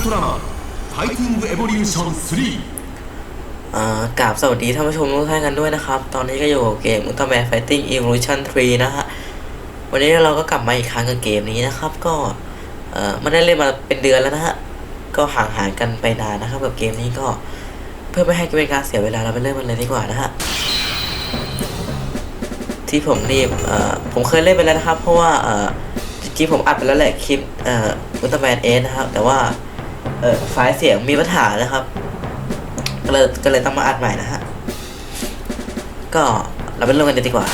ルトラマンファイティングエボリューション3 อ่ากราบสวัสดีท่านผู้ชมทุกท่านกันด้วยนะครับ ตอนนี้ก็อยู่กับเกม Ultraman Fighting Evolution 3 นะฮะ วันนี้เราก็กลับมาอีกครั้งกับเกมนี้นะครับ ก็เอ่อไม่ได้เล่นมาเป็นเดือนแล้วนะฮะ ก็ห่างหายกันไปนานนะครับ กับเกมนี้ก็ เพื่อไม่ให้เป็นการเสียเวลาเราไปเริ่มมันเลยดีกว่านะฮะ ที่ผมรีบเอ่อผมเคยเล่นไปแล้วนะครับ เพราะว่าเอ่อจริงๆผมอัดไปแล้วแหละคลิปเอ่อ Ultraman 8นะครับ แต่ว่า เอ่อไฟล์เสียงมีปัญหานะครับ ก็เลยก็เลยต้องมาอัดใหม่นะฮะ ก็เราไปเริ่มกันเลยดีกว่า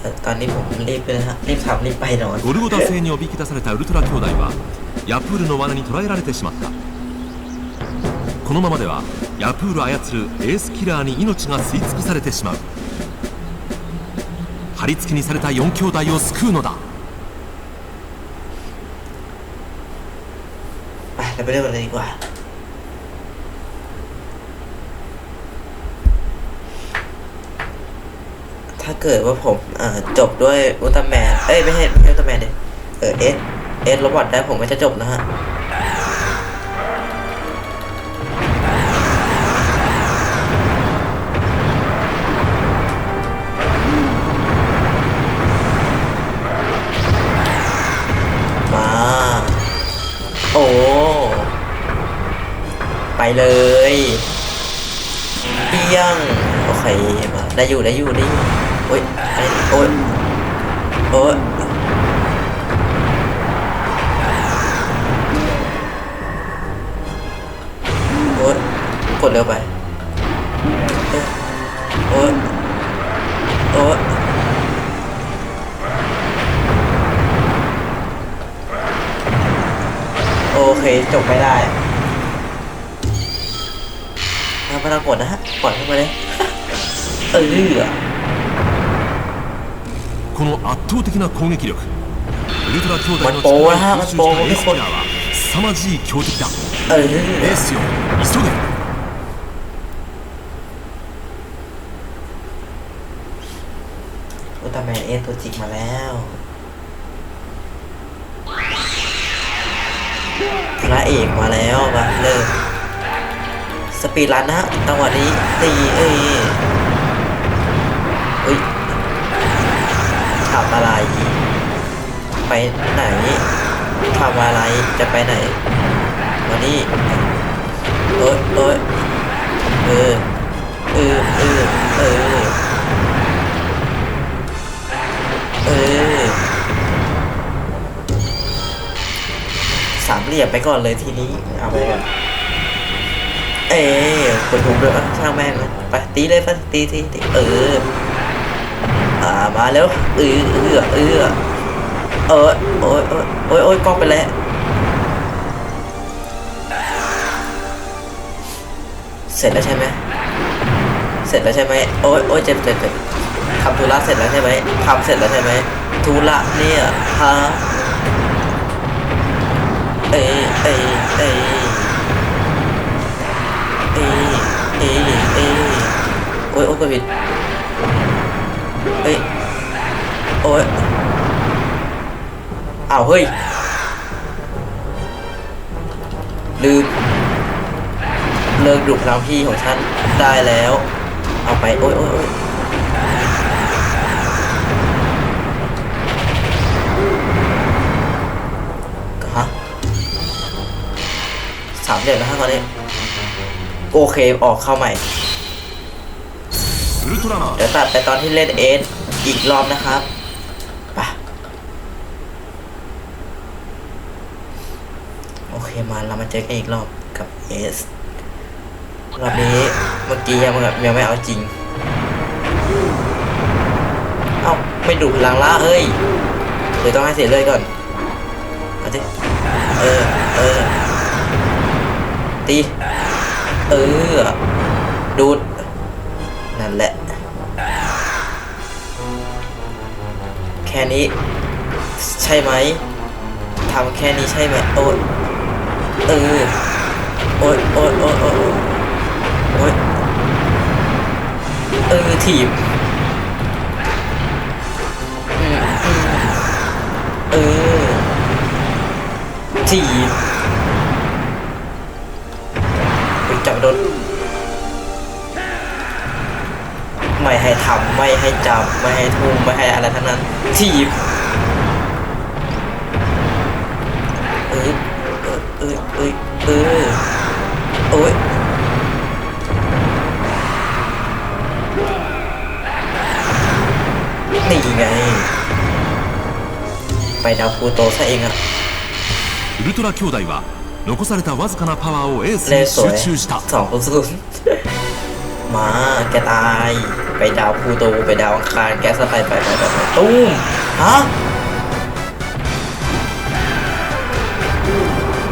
เอ่อตอนนี้ผมรีบเลยนะฮะ รีบทำรีบไปนอน ゴルゴダ星におびき出されたウルトラ兄弟はヤプールの罠に捕らえられてしまったこのままではヤプール操るエースキラーに命が吸い尽くされてしまう 貼り付けにされた4兄弟を救うのだ ไปเราไปเริ่มกันเลยดีกว่า ถ้าเกิดว่าผมเอ่อจบด้วยอุลตร้าแมน เอ้ย ไม่ใช่ไม่ใช่อุลตร้าแมนเดยเออเอสเอสโรบอทได้ผมก็จะจบนะฮะ เลยเปี้ยงโอเคมาได้อยู่ได้อยู่ได้อยู่โอ้ยไอ้โอ้ยโอ้ยโอ้ยกดเร็วไปโอ้ยโอ้ยโอเคจบไม่ได้ เอาไม่ต้องกดนะฮะ ปล่อยเข้ามาเลย เออ この圧倒的な攻撃力ウルトラ兄弟のまあ棒は力を吸収したエースキラーは凄まじい強敵だ เออ エースよ急げ อุลตร้าแมนเอตัวจิกมาแล้วพระเอกมาแล้วมาเริ่ม สปีดรันนะฮะจังหวะนี้ตีเอ้ยเอ้ยทำอะไร ไปไหนทำอะไรจะไปไหนมานี่เอ้ยเอ้ยเออเออเออเออเออสามเหลี่ยมไปก่อนเลยทีนี้เอาไปก่อน เอ้ยกดถูกด้วยอะช่างแม่งไปตีเลยไปตีตีตีเอออ่ามาแล้วเออเออเออเออโอ้ยโอ้ยโอ้ยโอ้ยกล้องไปแล้วเสร็จแล้วใช่ไหมเสร็จแล้วใช่ไหมโอ้ยโอ้ยเจ็บเจ็บเจ็บทำธุระเสร็จแล้วใช่ไหมทำเสร็จแล้วใช่ไหมธุระเนี่ยฮะเอ้ยเอ้ยเอ้ กดผิดเฮ้ยโอ้ยอ้าวเฮ้ย ลืม เลิกดุเราพี่ของฉันได้แล้ว เอาไป โอ้ยโอ้ยโอ้ยฮะสามเดือนแล้วฮะตอนนี้ โอเค ออกเข้าใหม่ เดี๋ยวตัดไปตอนที่เล่นเอสอีกรอบนะครับไปโอเคมาเรามาเจอกันอีกรอบกับเอสรอบนี้เมื่อกี้ยังแบบยังไม่เอาจริง เอ้าไม่ดูพลังละเฮ้ยเดี๋ยวต้องให้เสียเลยก่อนเอาดิเออเออตีเออดูด แค่นี้ ใช่ไหมทำแค่นี้ใช่ไหมโอ๊ยเออโอ๊ยโอ๊ยโอ๊ยโอ๊ยโอ๊ยเออถีบเออถีบจับโดน ไม่ให้ทำไม่ให้จับ ไม่ให้ทุ่มไม่ให้อะไรทั้งนั้น ถีบเออเออเออเออเออโอ้ยนี่ไง ไปดาวพลูโตซะเองอะ ウルトラ兄弟は残されたわずかなパワーをエース เล に ยสวย 集中した สองศูนย์มาแกตาย ไปดาวพูโตไปดาวอังคารแก๊สไปไปไปไปตู้มฮะ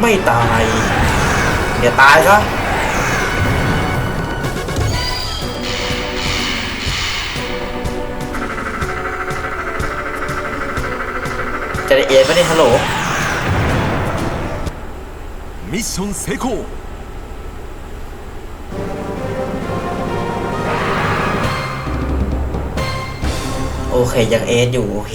ไม่ตายเดี๋ยวตายครัะจะได้เอ็นไม่ได้ฮัลโหลมิชชั่น成功 โอเคยังเอสอยู่ โอเค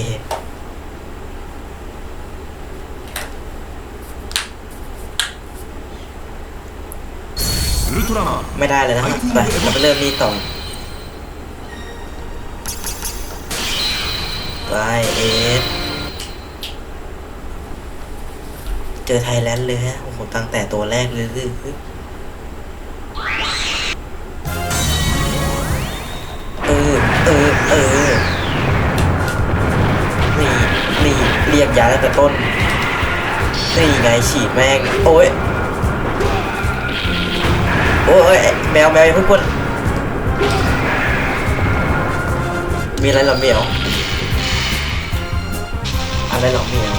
ไม่ได้เลยนะครับไปเริ่มนี่ต่อไปเอสเจอไทยแลนด์เลยฮะโอ้โหตั้งแต่ตัวแรกเลย ยาตั้งแต่ต้น นี่ไงฉีดแม่ง โอ้ย โอ้ย แมวแมวอย่าเพิ่งกวนมีอะไรหรอเหมียว อะไรหรอเหมียว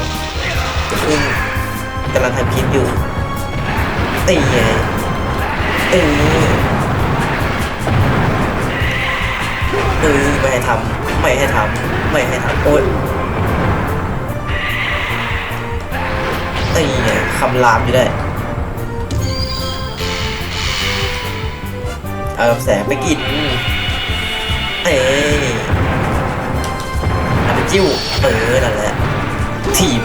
กึ่งกำลังทำคลิปอยู่ตีไงเออเออไม่ให้ทำไม่ให้ทำไม่ให้ทำโอ๊ย ตีไงคำรามอยู่ได้ เอาแสงไปกิน เอ้ยอาไปจิ้ว เออ นั่นแหละ ถีบ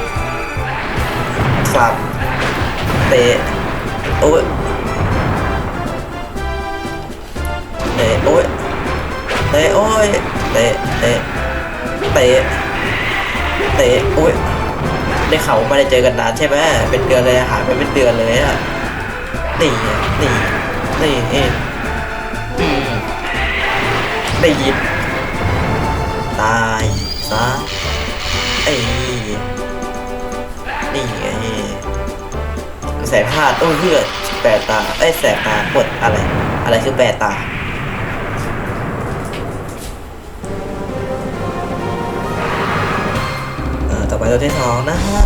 คลับเตะ โอ้ยเตะโอ้ยเตะโอ้ยเตะ เตะ เตะ เตะ โอ้ย ได้เขาวว่าไม่ได้เจอกันนานใช่ไหมเป็นเดือนเลยหายไปเป็นเดือนเลยอะนี่นี่นี่เองอืมได้ยิบตายซะไอ้นี่ไงแสงพลาดโอ้ยเลือดแปดตาไอ้แสบตาปวดอะไร อะไรคือแปดตา ตัวที่สองนะฮะ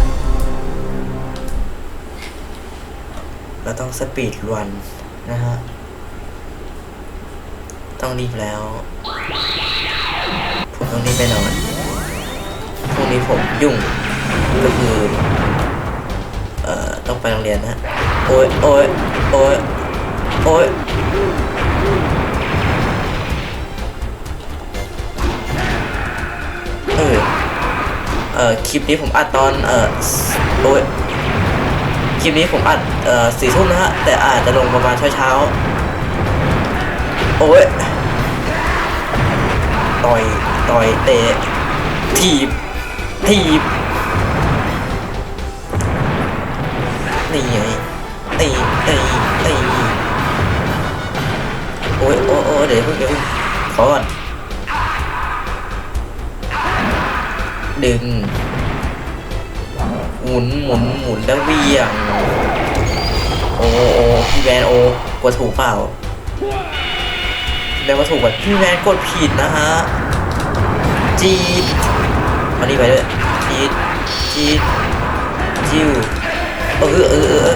เราต้องสปีดรันนะฮะ ต้องรีบแล้ว ผมต้องรีบไปนอนพรุ่งนี้ผมยุ่ง ก็คือ เอ่อ ต้องไปโรงเรียนนะ โอ้ยโอ้ยโอ้ยโอ้ย อ่อคลิปนี้ผมอัดตอนเอ่อโอ้ยคลิปนี้ผมอัดเอ่อสี่ทุ่มนะฮะแต่อาจจะลงประมาณเช้าเช้าโอ้ยต่อยต่อยเตะถีบถีบนี่ไงตีตีตีโอ้ยโอ้ยโอ้เดี๋ยวเพิ่งเดี๋ยวขอก่อน ดึง หมุนหมุนหมุนแล้วเวียง โอ้โอ้พี่แวนโอ้กดถูกเปล่าพี่แวนกดถูกป่ะพี่แวนกดผิดนะฮะ จีดมานี่ไปด้วยจีดจีดจิ้วเออเออเออ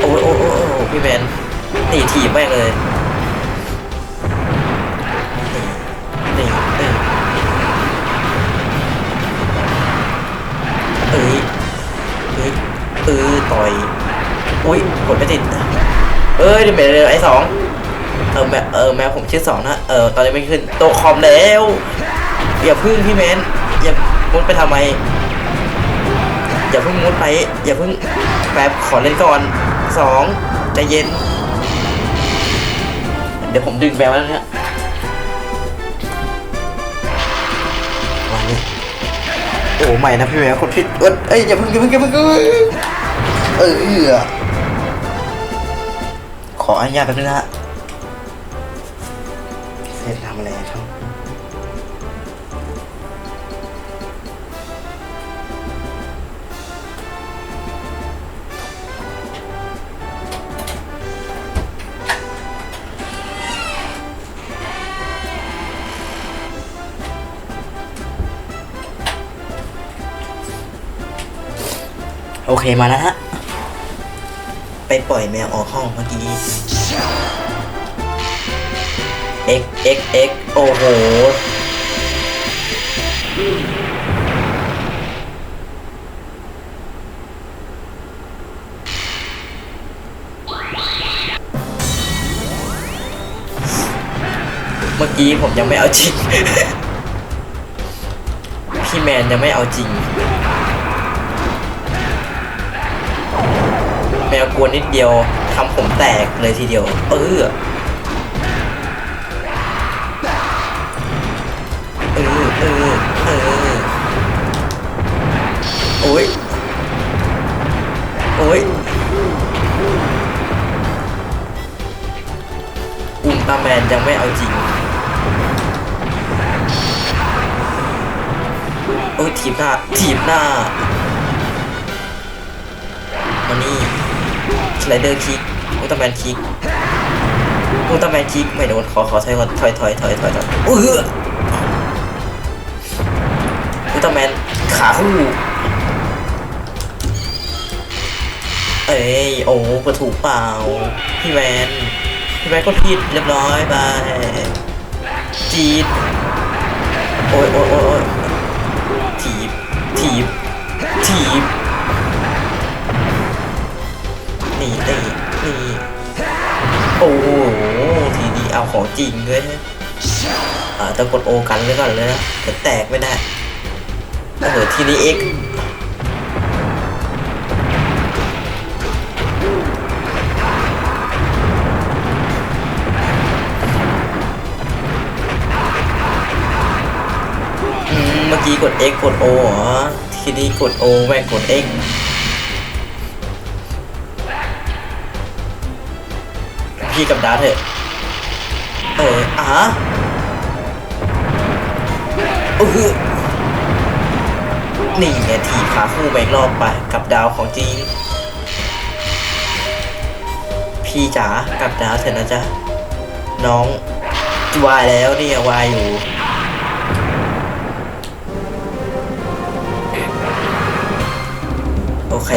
โอ้โอ้โอ้พี่แมนหนีถีบแม่งเลย เอ้ยเอ้ยเออต่อยอุ้ยกดไม่ติดเอ้ยเดี๋ยวเดี๋ยวไอ้สองเออแมเออแมวผมชื่อสองนะเออตอนนี้ไม่ขึ้นโตคอมแล้วอย่าพึ่งพี่แมนอย่ามุดไปทำไม อย่าพิ่งมุดไป อย่าพิ่งแป๊บขอเล่นก่อนสองใจเย็น เดี๋ยวผมดึงแบลแล้วเนี่ย โอ้ใหม่นะพี่แมวคนผิดเอ้ยเอ้ยอย่าพึ่งอย่าพึ่งอย่าพึ่งเอ้เออเออขออนุญาตแป๊บนึงนะฮะ เคมาแล้วฮะ ไปปล่อยแมวออกห้องเมื่อกี้ x x x โอ้โห เมื่อกี้ผมยังไม่เอาจริง พี่แมนยังไม่เอาจริง มวกวนนิดเดียวทำผมแตกเลยทีเดียว เออเออเออเออโอ้ยโอ้ยอุลตร้าแมนยังไม่เอาจริงโอ้ยถีบหน้าถีบหน้ามา ไลเดอร์คิกอุลตร้าแมนคิกอุลตร้าแมนคิกไม่โดนขอขอถอยก่อนถอยถอยถอยถอยถอยเอออุลตร้าแมนขาคู่เอ้ยโอ้กระถูกเปล่าพี่แมนพี่แมนก็ผิดเรียบร้อยไปจีดโอ้ยโอ้ยโอ้ยถีบถีบถีบ นี่นี่นี่โอ้โหทีนี้เอาของจริงเลยอ่าต้องกดโอกันไว้ก่อนเลยนะจะแตกไม่ได้โอ้โหทีนี้เอ็กเมื่อกี้กด X กด O เหรอ ทีนี้กด O แม่งกด X พี่กับดาร์เถอะเอออะโอ้โหนี่ไงทีขาคู่ไปรอบไปกับดาวของจริงพี่จ๋ากับดาวเถอะนะจ๊ะน้องวายแล้วเนี่ยวายอยู่โอเค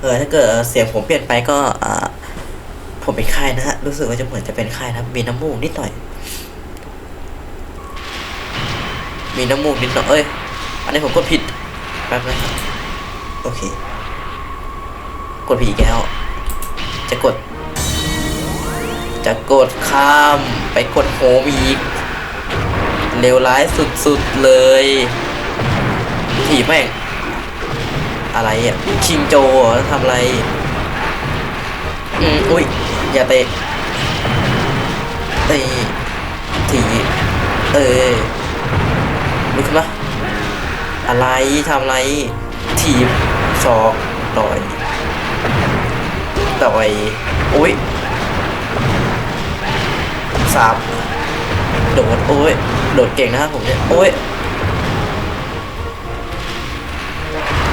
เออถ้าเกิดเสียงผมเปลี่ยนไปก็อ่า ผมเป็นไข้นะฮะ รู้สึกว่าจะเหมือนจะเป็นไข้นะ มีน้ำมูกนิดหน่อย มีน้ำมูกนิดหน่อย เอ้ย อันนี้ผมกดผิด แป๊บนะครับ โอเค กดผิดอีกแล้ว จะกด จะกดข้ามไปกดโฮมอีกเลวร้ายสุดๆเลยถีบแม่ง อะไรอะคิงโจหรอทำอะไร อืม อุ้ย อย่าเตะเตะถีเออลุกขึ้นมาอะไรทำอะไรถีบศอกต่อยต่อยอุ้ยสามโดดโอ้ยโดดเก่งนะครับผมเนี่ยโอ้ย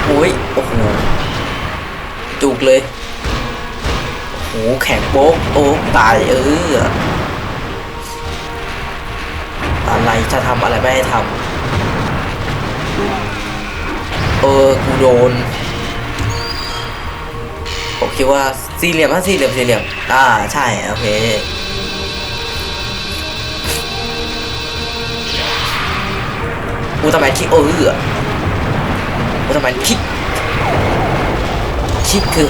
โอ้ยโอ้โหจุกเลย โอ้แข็งโป๊กโอ้ตายเอออะไรจะทำอะไรไม่ให้ทำเออกูโดนผมคิดว่าสี่เหลี่ยมฮะสี่เหลี่ยมสี่เหลี่ยมอ่าใช่โอเคอุลตร้าแมคิกเอออุลตร้าแมคิกคิกคือ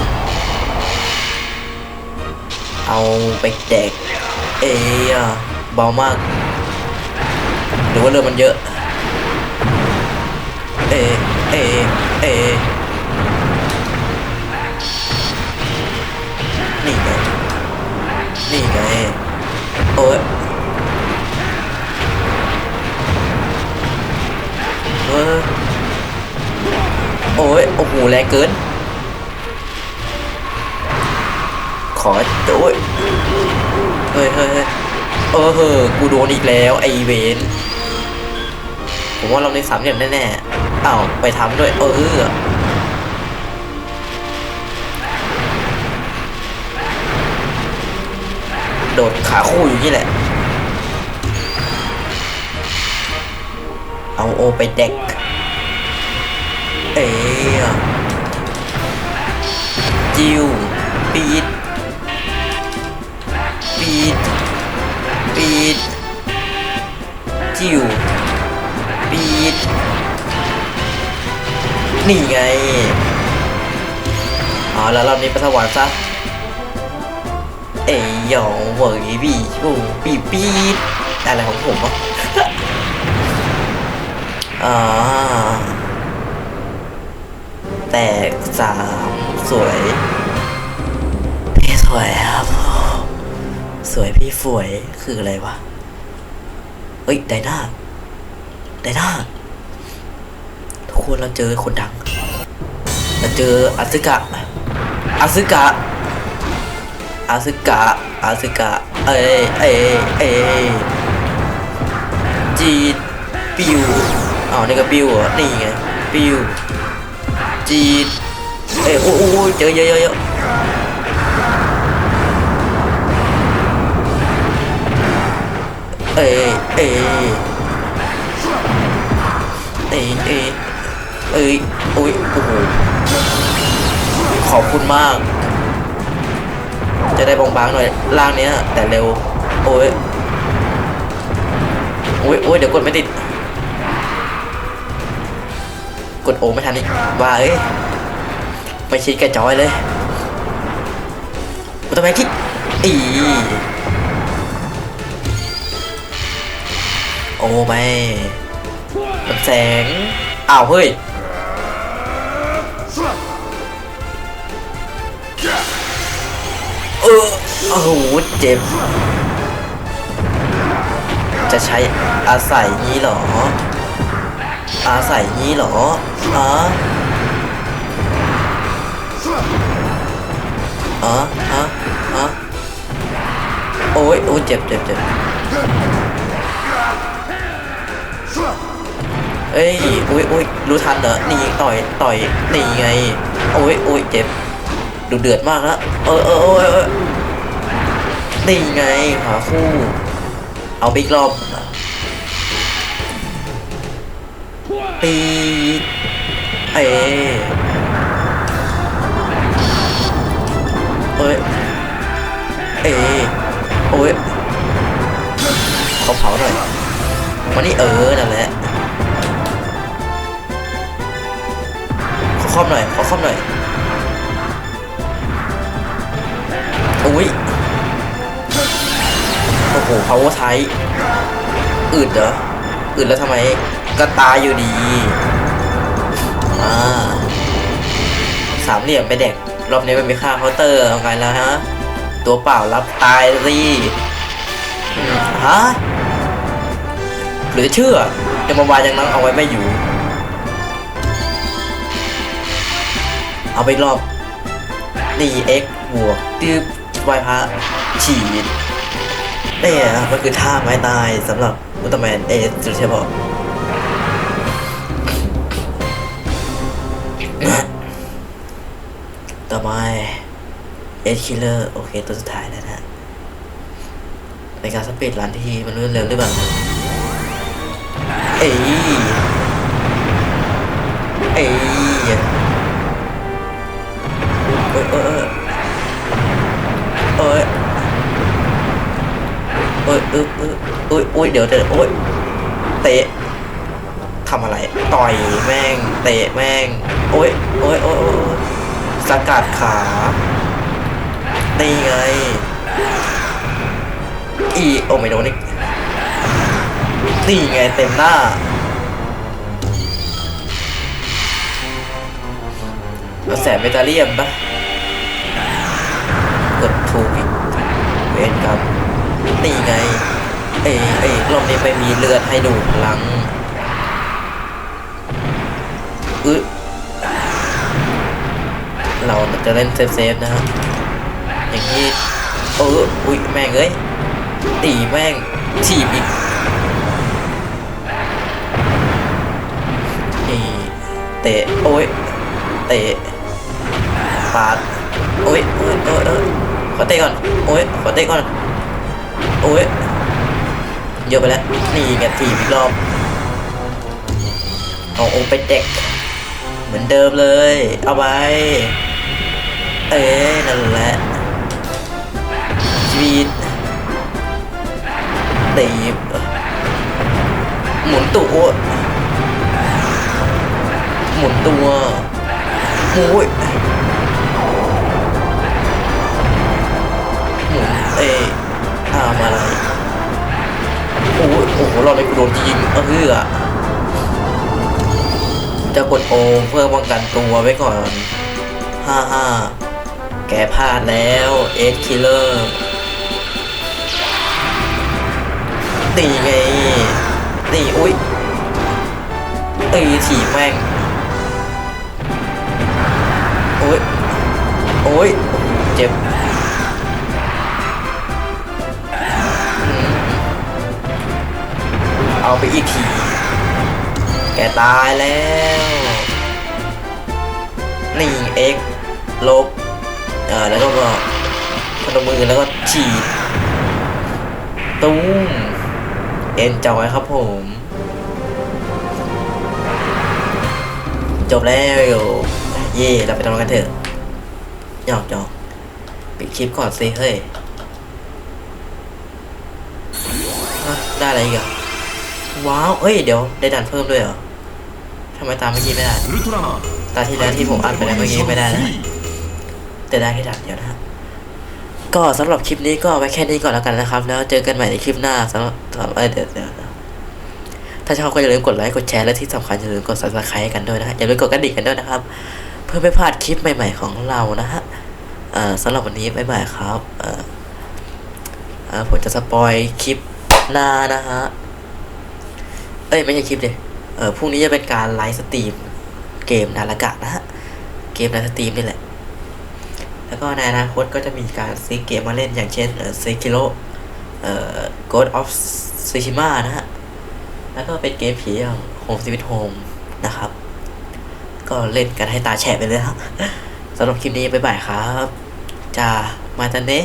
เอาไปแดก เอยอะเบามาก หรือว่าเรือมันเยอะ เอเอเอนี่ไงนี่ไงโอ้ยเออโอ้ยโอ้โหแรงเกิน ขอโอ้ยเฮ้ยเฮ้ยเฮ้ยเออเฮ้ยกูโดนอีกแล้วไอเวนผมว่าเราในสามเหลี่ยมแน่ๆอ้าวไปทำด้วย เออโดดขาคู่อยู่นี่แหละ เอาโอไปเด็ก เอ้ยจิวปีด ปีดปีดจิวปีดนี่ไงอ๋อแล้วรอบนี้ไปสวรรค์ซะเอ้ยหยองเหวยบีชูปีปีดอะไรของผมวะอ่าแตกสามสวยพี่สวยครับ สวยพี่ฝวยคืออะไรวะเฮ้ยไดนาไดนาทุกคนเราเจอคนดัง เราเจออาซึกะอาซึกะอาซึกะอาซึกะ เอ้ยเอ้ยเอ้ยจีปิวอ้าวนี่ก็ปิวเหรอนี่ไงปิวจีเอ้ยโอ้โหเจอเยอะเยอะ เอเอเอเอเอ้ยเอ้ยโอ้ยโอ้โหขอบคุณมาก จะได้บางๆหน่อยล่างเนี้ย แต่เร็ว โอ้ยโอ้ยโอ้ยเดี๋ยวกดไม่ติด กดโอไม่ทันนี่ว่าเอ้ยไปชิดกับจอยเลยอุตร้าแมนคิดอี โอ้ไม่แสง อ้าวเฮ้ย เออโอ้โหเจ็บ จะใช้อาศัยนี้หรอ อาศัยนี้หรออ๋ออ๋ออ๋ออ๋อโอ้ยโอ้ยเจ็บเจ็บเจ็บ เอ้ยโอ้ยโอ้ยรู้ทันเหรอนี่ต่อยต่อยนี่ไงโอ้ยโอ้ยเจ็บดูเดือดมากแล้วเออเออเออเออนี่ไงขาคู่ เอาไปอีกรอบปีเอ้เอ้ยเอโอ้ยเขอเผาหน่อยวันนี้เออนั่นแหละ ครอบหน่อยขอครอบหน่อยอุ้ยโอ้โห power ใช้อึดเหรออึดแล้วทำไมก็ตายอยู่ดีอ่าสามเหลี่ยมไปเด็กรอบนี้มันมีค่าเคาน์เตอร์เอาไงแล้วฮะ ตัวเปล่ารับตายสิฮะหรือเชื่อยังมาวายังนั่งเอาไว้ไม่อยู่ เอาไปรอบนี่ x บวกตืบวายพระฉีดเนี่ยมันคือท่าไม้ตายสำหรับอุลตร้าแมนเอสใช่ปะต่อไปเอชคิลเลอร์โอเคตัวสุดท้ายแล้วนะในการสปีดรันที่มันรวดเร็วหรือเปล่าเอ้ยเอ้ย เอ้ยเอ้ยเอ้ยอ้ยเอ้ยเดี๋ยวเดี๋ยวโอ้ยเตะทำอะไร ต่อยแม่ง เตะแม่ง โอ้ยโอ้ยโอ้ยโอ้ยสกัดขานี่ไง อีโอไม่โดนนี่นี่ไงเต็มหน้าเอาแสบเมตาเลียมปะกดถูกอีกเวนครับ นี่ไง เอ้ยเอ้ยรอบนี้ไม่มีเลือดให้ดูพลังอึเราจะเล่นเซฟๆนะฮะอย่างนี้เอออุ้ยแม่งเอ้ยตีแม่งถีบอีกนี่เตะโอ้ยเตะปาดโอ้ยโอ้ยโอ้ยโอ้ยขอเตะก่อนโอ้ยขอเตะก่อน โอ้ยเยอะไปแล้วนี่ไงถีบอีกรอบเอาองค์เป็นเด็ก เหมือนเดิมเลย เอาไปเอ้นั่นแหละชีวิตตีบหมุนตัวหมุนตัวโอ้ย อ้ยโอ้โหเลยกูโดนยิงเออเฮือจะกดโอเพื่อป้องกันตัวไว้ก่อนฮ่าฮ่าแกพลาดแล้วเอ็กคิลเลอร์ตีไงตีอุ้ยตีถีแม่ง โอ้ย โอ้ย เจ็บ เอาไปอีกที แกตายแล้ว นี่เอ็กลบเอ่อแล้วก็พนมมือแล้วก็ฉีดตุ้มเอ็นจอยครับผม จบแล้วเย่เราไปทำกันเถอะหยอกหยอกปิดคลิปก่อนสิเฮ้ย ได้อะไรอีกอะ ว้าว เอ้ย เดี๋ยวได้ดันเพิ่มด้วยเหรอทำไมตามเมื่อกี้ไม่ได้ ตาที่แล้วที่ผมอัดไปแล้วเมื่อกี้ไม่ได้นะแต่ได้แค่ดันเดียวนะก็สำหรับคลิปนี้ก็ไว้แค่นี้ก่อนแล้วกันนะครับ แล้วเจอกันใหม่ในคลิปหน้าสำหรับเดี๋ยวเดี๋ยวถ้าชอบก็อย่าลืมกดไลค์กดแชร์และที่สำคัญอย่าลืมกด subscribe กันด้วยนะะอย่าลืมกดกระดิ่งกันด้วยนะครับ เพื่อไม่พลาดคลิปใหม่ ๆของเรานะฮะสำหรับวันนี้บ๊ายบายครับผมจะสปอยคลิปหน้านะฮะ เอ้ยไม่ใช่คลิปเลยเออพรุ่งนี้จะเป็นการไลฟ์สตรีมเกมนาฬกะนะฮะ เกมในสตรีมนี่แหละ แล้วก็ในอนาคตก็จะมีการซื้อเกมมาเล่นอย่างเช่นเออซีกิโ o เอ่อ Ghost of Tsushima นะฮะ แล้วก็เป็นเกมผีอย่าง Home Sweet Home นะครับ ก็เล่นกันให้ตาแฉะไปเลยฮะสำหรับคลิปนี้ บ๊ายบายครับจ้ามาจันเนะ